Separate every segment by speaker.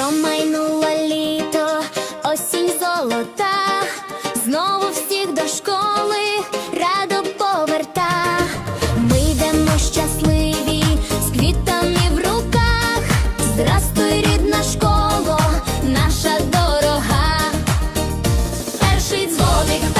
Speaker 1: Промайнуло літо, осінь золота, знову всіх до школи радо поверта. Ми йдемо щасливі з квітами в руках. Здрастуй, рідна школа, наша дорога. Перший дзвоник.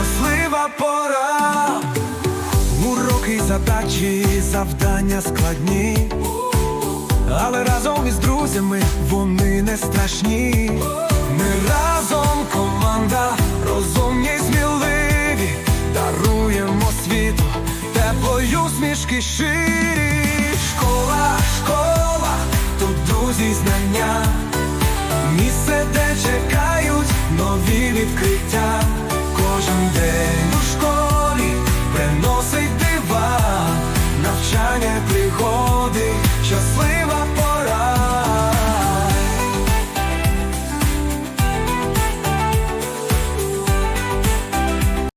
Speaker 2: Щаслива пора. Уроки, задачі, завдання складні. Але разом із друзями вони не страшні. Ми разом команда, розумні й сміливі, даруємо світу, теплою смішки ширі. Школа, школа, тут друзі знання, місце, де чекають нові відкриття.